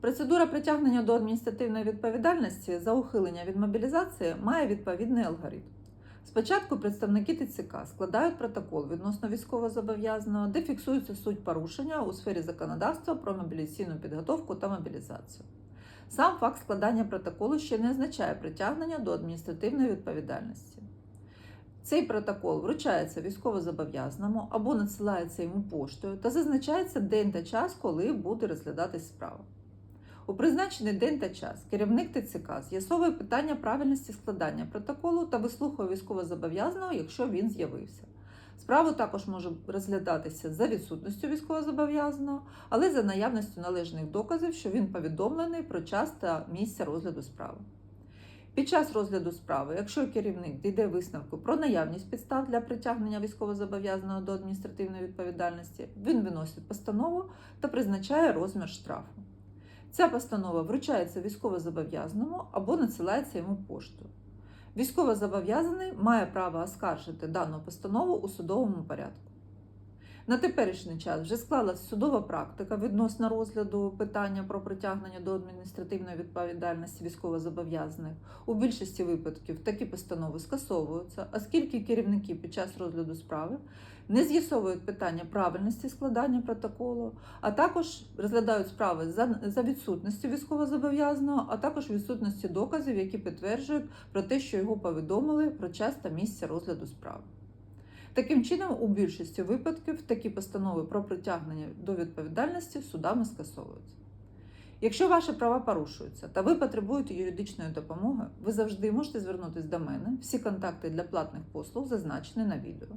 Процедура притягнення до адміністративної відповідальності за ухилення від мобілізації має відповідний алгоритм. Спочатку представники ТЦК складають протокол відносно військовозобов'язаного, де фіксується суть порушення у сфері законодавства про мобілізаційну підготовку та мобілізацію. Сам факт складання протоколу ще не означає притягнення до адміністративної відповідальності. Цей протокол вручається військовозобов'язаному або надсилається йому поштою та зазначається день та час, коли буде розглядатись справа. У призначений день та час керівник ТЦК з'ясовує питання правильності складання протоколу та вислухає військовозобов'язаного, якщо він з'явився. Справа також може розглядатися за відсутністю військовозобов'язаного, але за наявністю належних доказів, що він повідомлений про час та місце розгляду справи. Під час розгляду справи, якщо керівник дійде висновку про наявність підстав для притягнення військовозобов'язаного до адміністративної відповідальності, він виносить постанову та призначає розмір штрафу. Ця постанова вручається військовозобов'язаному або надсилається йому поштою. Військовозобов'язаний має право оскаржити дану постанову у судовому порядку. На теперішній час вже склалась судова практика відносно розгляду питання про притягнення до адміністративної відповідальності військовозобов'язаних. У більшості випадків такі постанови скасовуються, оскільки керівники під час розгляду справи не з'ясовують питання правильності складання протоколу, а також розглядають справи за, відсутністю військовозобов'язаного, а також відсутності доказів, які підтверджують про те, що його повідомили про час та місце розгляду справи. Таким чином, у більшості випадків такі постанови про притягнення до відповідальності судами скасовуються. Якщо ваші права порушуються та ви потребуєте юридичної допомоги, ви завжди можете звернутися до мене. Всі контакти для платних послуг зазначені на відео.